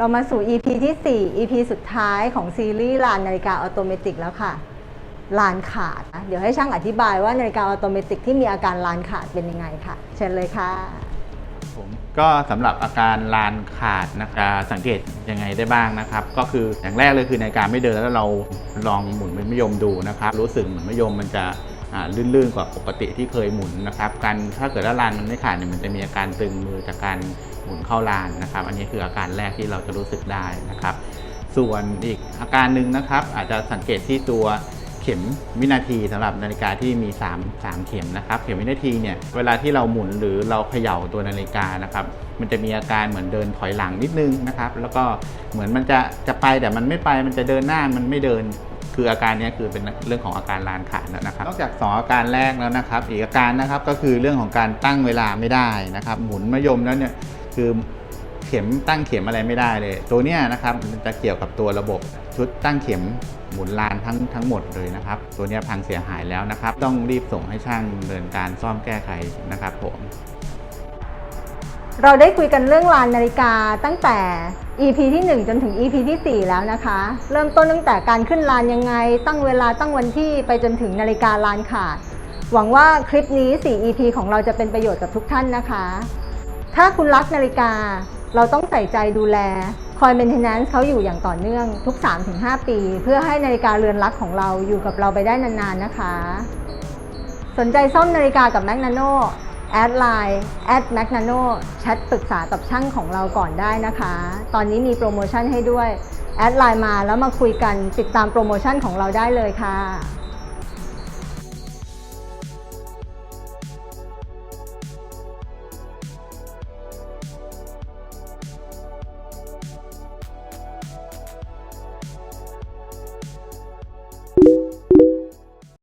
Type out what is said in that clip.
เรามาสู่ EP ที่ 4 EP สุดท้ายของซีรีส์ลานนาฬิกาออโตเมติแล้วค่ะ ลานขาดนะเดี๋ยวให้ช่างอธิบายว่านาฬิกาออโตเมติที่มีอาการลานขาดเป็นยังไงค่ะ เชิญเลยค่ะ ผมก็สำหรับอาการลานขาดนะครับสังเกตยังไงได้บ้างนะครับ ก็คืออย่างแรกเลยคือในการไม่เดินแล้วเราลองหมุนเป็นมะยมดูนะครับ รู้สึกเหมือนมะยมมันจะ ลื่นๆกว่าปกติที่เคยหมุนนะครับการถ้าเกิดว่าลานมันไม่ขาดเนี่ยมันจะมีอาการตึงมือจากการหมุนเข้าลานนะครับ อันนี้คืออาการแรกที่เราจะรู้สึกได้นะครับ ส่วนอีกอาการหนึ่งนะครับ อาจจะสังเกตที่ตัวเข็มวินาทีสำหรับนาฬิกาที่มี 3 3 เข็มนะครับ เข็มวินาทีเนี่ยเวลาที่เราหมุนหรือเราเขย่าตัวนาฬิกานะครับ มันจะมีอาการเหมือนเดินถอยหลังนิดนึงนะครับ แล้วก็เหมือนมันจะจะไปแต่มันไม่ไปมันจะเดินหน้ามันไม่เดิน คืออาการนี้คือเป็นเรื่องของอาการลานขาดแล้วนะครับ นอกจาก 2 อาการแรกแล้วนะครับอีกอาการนะครับก็คือเรื่องของการตั้งเวลาไม่ได้นะครับ หมุนมะยมแล้วเนี่ยคือเข็มตั้งเข็มอะไรไม่ได้เลย ตัวเนี้ยนะครับจะเกี่ยวกับตัวระบบชุดตั้งเข็มหมุนลานทั้งทั้งหมดเลยนะครับ ตัวเนี้ยพังเสียหายแล้วนะครับ ต้องรีบส่งให้ช่างดำเนินการซ่อมแก้ไขนะครับผม เราได้คุยกันเรื่องลานนาฬิกาตั้งแต่ EP ที่ 1 จนถึง EP ที่ 4 แล้วนะคะ เริ่มต้นตั้งแต่การขึ้นลานยังไง ตั้งเวลาตั้งวันที่ไปจนถึงนาฬิกาลานขาด หวังว่าคลิปนี้ 4 EP ของเราจะเป็นประโยชน์กับทุกท่านนะคะ ถ้าคุณรักนาฬิกา เราต้องใส่ใจดูแล คอย maintenance เขาอยู่อย่างต่อเนื่องทุก 3-5 ปี เพื่อให้นาฬิกาเรือนรักของเราอยู่กับเราไปได้นานๆนะคะ สนใจซ่อมนาฬิกากับ m a g n a n o แอดไลน์แอดแมกนาโนแชทปรึกษากับช่างของเราก่อนได้นะคะ ตอนนี้มีโปรโมชั่นให้ด้วย แอดไลน์มาแล้วมาคุยกันติดตามโปรโมชั่นของเราได้เลยค่ะ